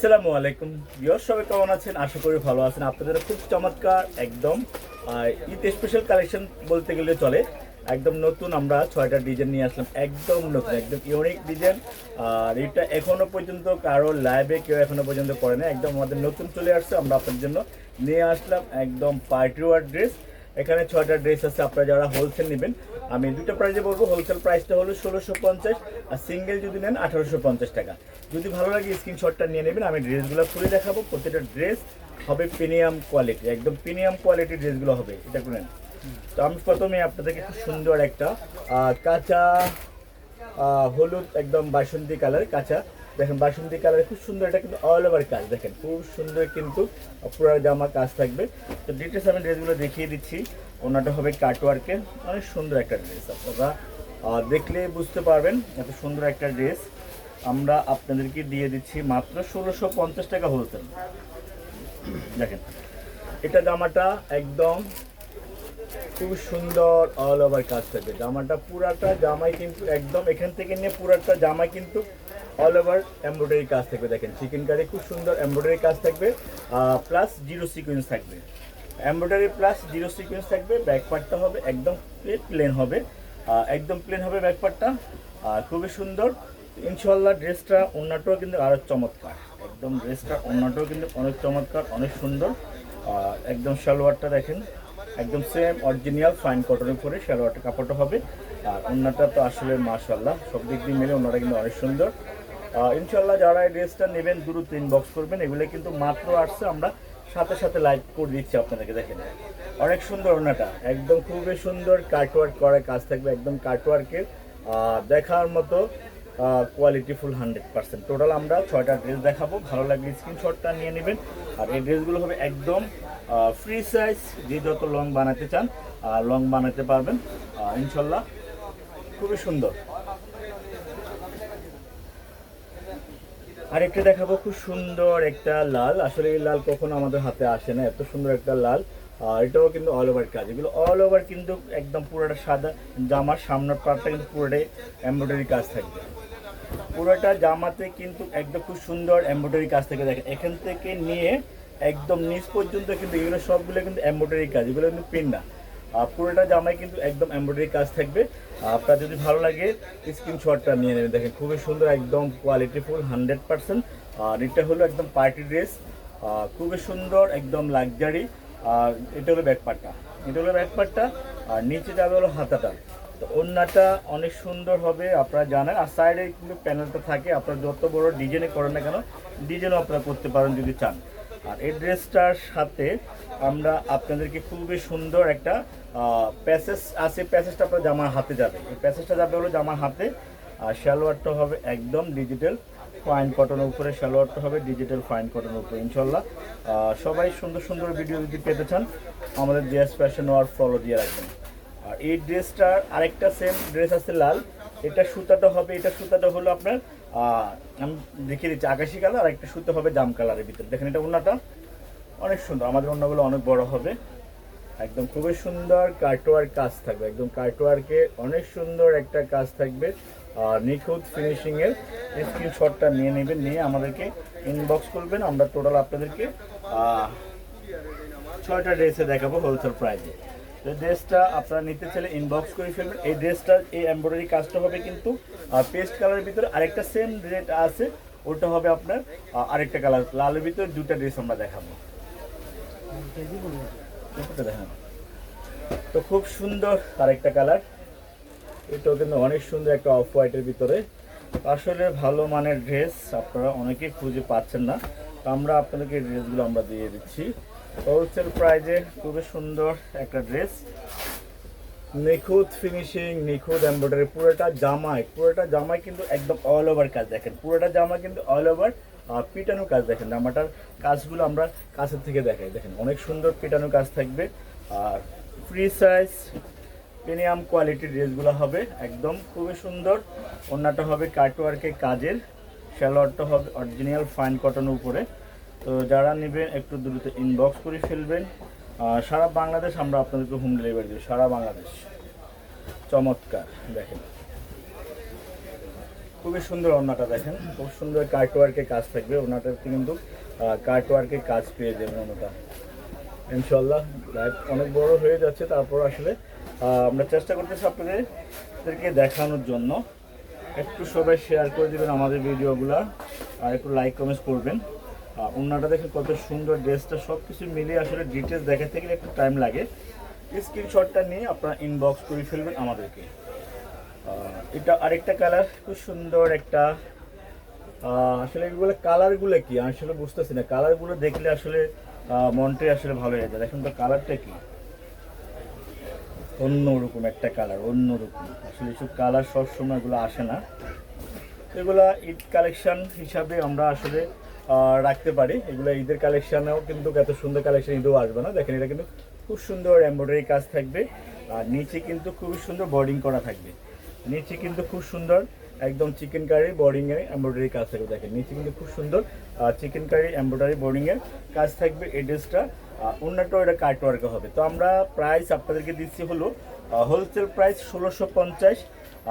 আসসালামু আলাইকুম। সবাই কেমন আছেন? আশা করি ভালো আছেন। আপনাদের খুব চমৎকার, একদম ঈদ স্পেশাল কালেকশন বলতে গেলে চলে। একদম নতুন আমরা ছয়টা ডিজাইন নিয়ে আসলাম। একদম নতুন, একদম ইউনিক ডিজাইন আর এটা এখনও পর্যন্ত কারও লাইভে কেউ এখনও পর্যন্ত করে না একদম আমাদের নতুন চলে আসছে, আমরা আপনাদের জন্য নিয়ে আসলাম একদম পার্টি ওয়ার ড্রেস এখানে ছয়টা ড্রেস আছে, আপনারা যারা হোলসেল নেবেন, আমি দুটো প্রাইসে বলব। হোলসেল প্রাইসটা হলো ষোলোশো পঞ্চাশ, আর সিঙ্গেল যদি নেন আঠারোশো পঞ্চাশ টাকা। যদি ভালো লাগে স্ক্রিনশটটা নিয়ে নেবেন, আমি ড্রেসগুলো খুলে দেখাবো। প্রত্যেকটা ড্রেস হবে প্রিমিয়াম কোয়ালিটি একদম প্রিমিয়াম কোয়ালিটির ড্রেসগুলো হবে, এটা করে নেন। তো আমি প্রথমে আপনাদেরকে খুব সুন্দর একটা কাঁচা হলুদ, একদম বাসন্তী কালার কাঁচা দেখেন বাসন্তী কালার, খুব সুন্দর এটা কিন্তু অল ওভার কাজ, দেখেন, খুব সুন্দর কিন্তু পুরো জামা কাজ থাকবে। তো ডিটেলস আমি ড্রেসগুলো দেখিয়ে দিচ্ছি। ওনাটা হবে কাটওয়ার্কের অনেক সুন্দর একটা ড্রেস আপনারা দেখলে বুঝতে পারবেন এত সুন্দর একটা ড্রেস আমরা আপনাদেরকে দিয়ে দিচ্ছি মাত্র ষোলোশো পঞ্চাশ টাকা হোলসেল দেখেন, এটা জামাটা একদম খুব সুন্দর অল ওভার কাজ থাকবে। জামাটা পুরাটা জামাই কিন্তু একদম এখান থেকে নিয়ে পুরাটা জামাই কিন্তু অল ওভার এমব্রয়ডারি কাজ থাকবে। দেখেন চিকেন কারি খুব সুন্দর এমব্রয়ডারি কাজ থাকবে প্লাস জিরো সিকোয়েন্স থাকবে। এমব্রয়ডারি প্লাস জিরো সিকোয়েন্স থাকবে ব্যাক পার্টটা হবে একদম প্লেন হবে একদম প্লেন হবে ব্যাক পার্টটা খুবই সুন্দর। ইনশাল্লাহ ড্রেসটা অন্যটাও কিন্তু আরও চমৎকার। একদম ড্রেসটা অন্যটাও কিন্তু অনেক চমৎকার, অনেক সুন্দর। একদম সালোয়ারটা দেখেন একদম সেম অরিজিনাল ফাইন কটনের উপরে সালোয়ারটা, কাপড়টা হবে। আর অন্যটা তো আসলে মাশাল্লাহ সব দিক দিয়ে মিলে অন্যটা কিন্তু অনেক সুন্দর। ইনশাল্লাহ যারা এই ড্রেসটা নেবেন দ্রুত ইনবক্স করবেন, এগুলো কিন্তু মাত্র আসছে, আমরা সাথে সাথে লাইভ করে দিচ্ছি আপনাদেরকে, দেখেন। অনেক সুন্দর ওনাটা একদম খুবই সুন্দর কাটওয়ার্ক করা, কাজ থাকবে একদম কাটওয়ার্কের দেখার মতো quality full hundred percent total আমরা ছয়টা ড্রেস দেখাবো, ভালো লাগলে স্ক্রিনশটটা নিয়ে নেবেন। আর এই ড্রেসগুলো হবে একদম ফ্রি সাইজ যে যত লং বানাতে চান লং বানাতে পারবেন। ইনশাল্লাহ খুবই সুন্দর। আরেকটা দেখাবো, খুব সুন্দর একটা লাল। আসলে এই লাল কখনো আমাদের হাতে আসে না, এত সুন্দর একটা লাল। আর এটাও কিন্তু অল ওভার কাজ। এগুলো অল ওভার কিন্তু একদম পুরোটা সাদা জামার সামনের পার্টটা কিন্তু পুরোটাই এমব্রয়ডারি কাজ থাকবে। পুরোটা জামাতে কিন্তু একদম খুব সুন্দর এমব্রয়ডারি কাজ থেকে। দেখেন, এখান থেকে নিয়ে একদম নিচ পর্যন্ত কিন্তু এগুলো সবগুলো কিন্তু এমব্রয়ডারি কাজ, এগুলো কিন্তু পিন না। আর পুরোটা জামায় কিন্তু একদম এমব্রয়ডারি কাজ থাকবে। আপনার যদি ভালো লাগে স্ক্রিনশটটা নিয়ে নেবেন। দেখেন, খুবই সুন্দর, একদম কোয়ালিটি ফুল হান্ড্রেড পার্সেন্ট আর এটা হলো একদম পার্টি ড্রেস খুবই সুন্দর, একদম লাক্সারি আর এটা হলো ব্যাকপারটা এটা হলো ব্যাকপারটা আর নিচে যাবে হলো হাতাটা। তো ওন্নাটা অনেক সুন্দর হবে, আপনারা জানেন। আর সাইডে কিন্তু প্যানেলটা থাকে। আপনারা যত বড় ডিজাইনে করেন না কেন ডিজাইনও আপনারা করতে পারেন যদি চান। আর এই ড্রেসটার সাথে আমরা আপনাদেরকে খুবই সুন্দর একটা প্যাসেজ আছে প্যাসেজটা আপনার জামার হাতে যাবে। এই প্যাসেজটা যাবে হলো জামার হাতে, আর সালোয়ারটা হবে একদম ডিজিটাল ফাইন কটনের উপরে, সালোয়ারটা হবে ডিজিটাল ফাইন কটনের উপরে, ইনশাল্লাহ। সবাই সুন্দর সুন্দর ভিডিও যদি পেতে চান, আমাদের জিএস ফ্যাশন ওয়ার ফলো দিয়ে রাখবেন। আর এই ড্রেসটার আরেকটা সেম ড্রেস আছে লাল, এটা সুতাটা হবে, এটা সুতাটা হলো আপনার আমি দেখিয়ে দিচ্ছি, আকাশি কালার আর একটা সুতো হবে জাম কালারের ভিতরে। দেখেন এটা ওনাটা অনেক সুন্দর, আমাদের অন্যগুলো অনেক বড় হবে। একদম খুবই সুন্দর কার্টওয়ার্ক কাজ থাকবে, একদম কার্টওয়ার্কে অনেক সুন্দর একটা কাজ থাকবে। আর নিখুঁত ফিনিশিংয়ের স্ক্রিনশটটা নিয়ে নেবেন, নিয়ে আমাদেরকে ইনবক্স করবেন। আমরা টোটাল আপনাদেরকে ছয়টা ড্রেসে দেখাবো হোলসেল প্রাইসে ড্রেসটা আপনারা নিতে চাইলে ইনবক্স করে ফেলবেন। এই ড্রেসটার এই এমব্রয়ডারি কাজটা হবে কিন্তু পেস্ট কালারের ভিতরে আরেকটা সেম রেট আছে, ওটা হবে আপনার আরেকটা কালার লালের ভিতরে দুটা ড্রেস আমরা দেখাবো। এটা তো খুব সুন্দর আরেকটা কালার এটাও কিন্তু অনেক সুন্দর একটা অফ হোয়াইটের ভিতরে। আসলে ভালো মানের ড্রেস আপনারা অনেকেই খুঁজে পাচ্ছেন না। তো আমরা আপনাদেরকে ড্রেসগুলো আমরা দিয়ে দিচ্ছি। হোলসেল প্রাইজে খুবই সুন্দর একটা ড্রেস নিখুঁত ফিনিশিং নিখুঁত এমব্রয়ডারি পুরোটা জামায় পুরোটা জামায় কিন্তু একদম অল ওভার কাজ দেখেন। পুরোটা জামা কিন্তু অল ওভার পিটানো কাজ দেখেন। জামাটার কাজগুলো আমরা কাছের থেকে দেখাই। দেখেন, অনেক সুন্দর পিটানো কাজ থাকবে। আর ফ্রি সাইজ প্রিমিয়াম কোয়ালিটির ড্রেসগুলো হবে একদম খুবই সুন্দর। অন্যটা হবে কাটওয়ার্কের কাজের। স্যালোয়ারটা হবে অরিজিনাল ফাইন কটনের উপরে। তো যারা নেবেন, একটু দ্রুত ইনবক্স করে ফেলবেন। আর সারা বাংলাদেশ আমরা আপনাদেরকে হোম ডেলিভারি দেবো, সারা বাংলাদেশ। চমৎকার, দেখেন। খুবই সুন্দর ওড়নাটা দেখেন, খুব সুন্দর কার্টওয়ার্কের কাজ থাকবে ওড়নাটাতে কিন্তু কার্টওয়ার্কের কাজ পেয়ে যাবেন ওড়নাটা। ইনশাল্লাহ লাইভ অনেক বড় হয়ে যাচ্ছে, তারপর আসলে আমরা চেষ্টা করতেছি আপনাদেরকে দেখানোর জন্য। একটু সবাই শেয়ার করে দেবেন আমাদের ভিডিওগুলো আর একটু লাইক কমেন্টস করবেন। ওনাটা দেখে কত সুন্দর ড্রেসটা সব কিছু মিলিয়ে আসলে ডিটেলস দেখাতে গেলে একটু টাইম লাগে। স্ক্রিনশটটা নিয়ে আপনারা ইনবক্স করে ফেলবেন আমাদেরকে। এটা আরেকটা কালার খুব সুন্দর একটা। আসলে এগুলো কালারগুলো কি? আসলে বুঝতেছি না। কালারগুলো দেখলে আসলে মনটাই আসলে ভালো হয়ে যায়। দেখুন তো কালারটা কি? অন্যরকম একটা কালার অন্যরকম। আসলে এসব কালার সবসময় এগুলো আসে না। এগুলা ঈদ কালেকশন হিসাবে আমরা আসলে রাখতে পারি। এগুলো ঈদের কালেকশনেও কিন্তু এত সুন্দর কালেকশন ঈদেও আসবে না। দেখেন, এটা কিন্তু খুব সুন্দর এমব্রয়ডারি কাজ থাকবে। আর নিচে কিন্তু খুবই সুন্দর বোর্ডিং করা থাকবে। নিচে কিন্তু খুব সুন্দর একদম চিকেন কারি বোর্ডিং এর এমব্রয়ডারি কাজ থাকবে। দেখেন, নিচে কিন্তু খুব সুন্দর চিকেন কারি এমব্রয়ডারি বোর্ডিং এর কাজ থাকবে এই ড্রেসটা অন্যটাও এটা কাট ওয়ার্কে হবে। তো আমরা প্রাইস আপনাদেরকে দিচ্ছি হলো হোলসেল প্রাইস ষোলোশো পঞ্চাশ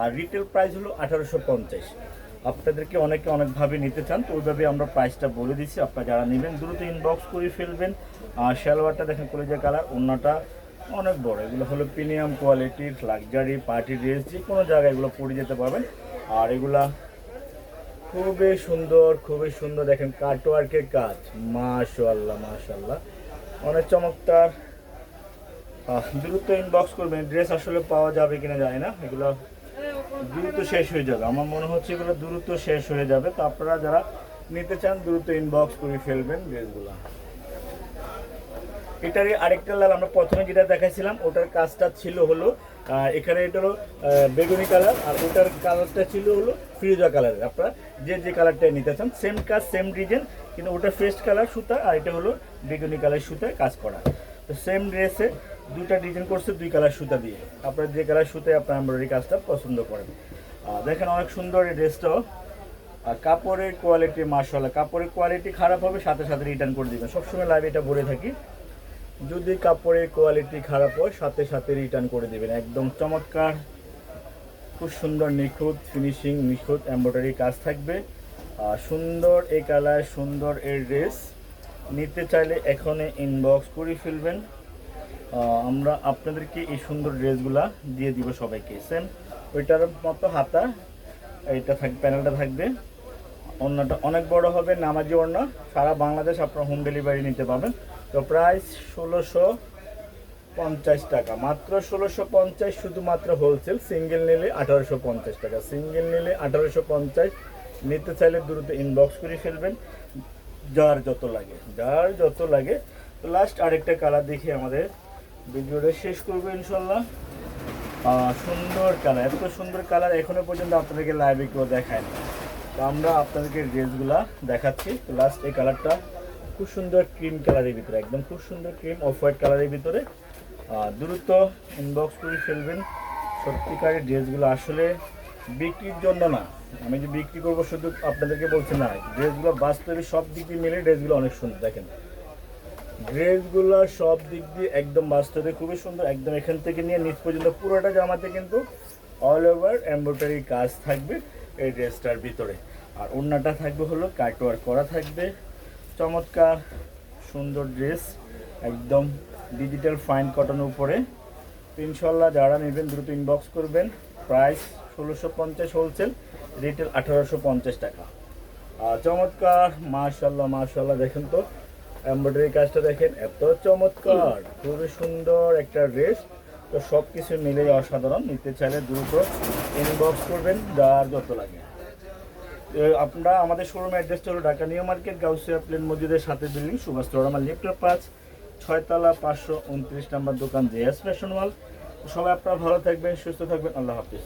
আর রিটেল প্রাইস হলো আঠারোশো পঞ্চাশ। আপনাদেরকে অনেকে অনেকভাবে নিতে চান, তো ওইভাবে আমরা প্রাইসটা বলে দিচ্ছি। আপনারা যারা নেবেন, দ্রুত ইনবক্স করে ফেলবেন। আর সালোয়ারটা দেখেন কলেজের কালার অন্যটা অনেক বড়। এগুলো হলো প্রিমিয়াম কোয়ালিটির লাক্সারি পার্টি ড্রেস যে কোনো জায়গায় এগুলো পরে যেতে পারবেন। আর এগুলা খুবই সুন্দর খুবই সুন্দর। দেখেন কাটওয়ার্কের কাজ। মাশাল্লাহ মাশাল্লাহ অনেক চমৎকার। দ্রুত ইনবক্স করবেন। ড্রেস আসলে পাওয়া যাবে কিনা জানি না। এগুলো দ্রুত শেষ হয়ে যাবে। আমার মনে হচ্ছে এগুলো দ্রুত শেষ হয়ে যাবে। তো আপনারা যারা নিতে চান, দ্রুত ইনবক্স করে ফেলবেন ড্রেসগুলো। এটারই আরেকটা লাল, আমরা প্রথমে যেটা দেখাইছিলাম, ওটার কাজটা ছিল হলো এখানে এটা হলো বেগুনি কালার, আর ওটার কালারটা ছিল হলো ফিরোজা কালারের। আপনারা যে যে কালারটা নিতে চান সেম কাজ সেম ডিজাইন কিন্তু ওটা ফেস্ট কালার সুতা, আর এটা হলো বেগুনি কালার সুতায় কাজ করা। তো সেম ড্রেসে দুইটা ডিজাইন করছে, দুই কালার সুতা দিয়ে। আপনার যে কালার সুতায় আপনার এমব্রয়ডারি কাজটা পছন্দ করেন। দেখেন অনেক সুন্দর এই ড্রেসটাও আর কাপড়ের কোয়ালিটি মার্শাল্লাহ কাপড়ের কোয়ালিটি খারাপ হবে, সাথে সাথে রিটার্ন করে দেবেন। সবসময় লাইভ এটা বলে থাকি। যদি কাপড়ের কোয়ালিটি খারাপ হয়, সাথে সাথে রিটার্ন করে দেবেন। একদম চমৎকার, খুব সুন্দর, নিখুঁত ফিনিশিং নিখুঁত এমব্রয়ডারি কাজ থাকবে। আর সুন্দর এই কালার সুন্দর এর ড্রেস নিতে চাইলে এখনই ইনবক্স করে ফেলবেন। আমরা আপনাদেরকে এই সুন্দর ড্রেসগুলা দিয়ে দিব সবাইকে। সেম ওইটার মতো হাতা এটা থাকবে প্যানেলটা থাকবে। অন্যটা অনেক বড় হবে, নামাজি অন্য সারা বাংলাদেশ আপনারা হোম ডেলিভারি নিতে পাবেন তো প্রাইস ষোলোশো পঞ্চাশ টাকা। মাত্র ষোলোশো পঞ্চাশ শুধুমাত্র হোলসেল সিঙ্গেল নিলে আঠারোশো পঞ্চাশ টাকা। সিঙ্গেল নিলে আঠারোশো পঞ্চাশ। নিতে চাইলে দ্রুত ইনবক্স করে ফেলবেন। যার যত লাগে, যার যত লাগে। তো লাস্ট আরেকটা কালার দেখি আমাদের। ভিডিওটা শেষ করব ইনশাল্লাহ। সুন্দর কালার এত সুন্দর কালার এখনও পর্যন্ত আপনাদেরকে লাইভে কেউ দেখায় না তো আমরা আপনাদেরকে ড্রেসগুলা দেখাচ্ছি। তো লাস্ট এই কালারটা খুব সুন্দর ক্রিম কালারের ভিতরে, একদম খুব সুন্দর ক্রিম অফ হোয়াইট কালারের ভিতরে দ্রুত ইনবক্স করে ফেলবেন। সত্যিকারের ড্রেসগুলো আসলে বিক্রির জন্য না। আমি যে বিক্রি করব শুধু আপনাদেরকে বলছি না ড্রেসগুলো বাস্তবে সব দিক দিয়ে মিলে ড্রেসগুলো অনেক সুন্দর, দেখেন। ড্রেসগুলো সব দিক দিয়ে একদম বাস্তবে খুবই সুন্দর, একদম এখান থেকে নিয়ে নিচ পর্যন্ত পুরোটা জামাতে কিন্তু অল ওভার এমব্রয়ডারি কাজ থাকবে এই ড্রেসটার ভিতরে। আর ওড়নাটা থাকবে হলো কাটওয়ার করা থাকবে। চমৎকার সুন্দর ড্রেস, একদম ডিজিটাল ফাইন কটনের উপরে। ইনশাল্লাহ যারা নেবেন দ্রুত ইনবক্স করবেন। প্রাইস ষোলোশো পঞ্চাশ হোলসেল রিটেল আঠারোশো পঞ্চাশ টাকা। আর চমৎকার মাশাল্লাহ মাশাল্লাহ দেখেন তো। এমব্রয়ডারি কাজটা দেখেন, এত চমৎকার, খুবই সুন্দর একটা ড্রেস। তো সব কিছু মিলেই অসাধারণ, নিতে চাইলে দ্রুত ইনবক্স করবেন, যার যত লাগে। আপনারা আমাদের শোরুম অ্যাড্রেসটা হলো ঢাকা নিউ মার্কেট, গাউসিয়া প্লেন মসজিদের সাথে বিল্ডিং সুভাষ আমার লিফটের পাঁচ, ছয়তলা পাঁচশো উনত্রিশ নাম্বার দোকান জেএস ফ্যাশন ওয়াল সবাই আপনারা ভালো থাকবেন, সুস্থ থাকবেন, আল্লাহ হাফিজ।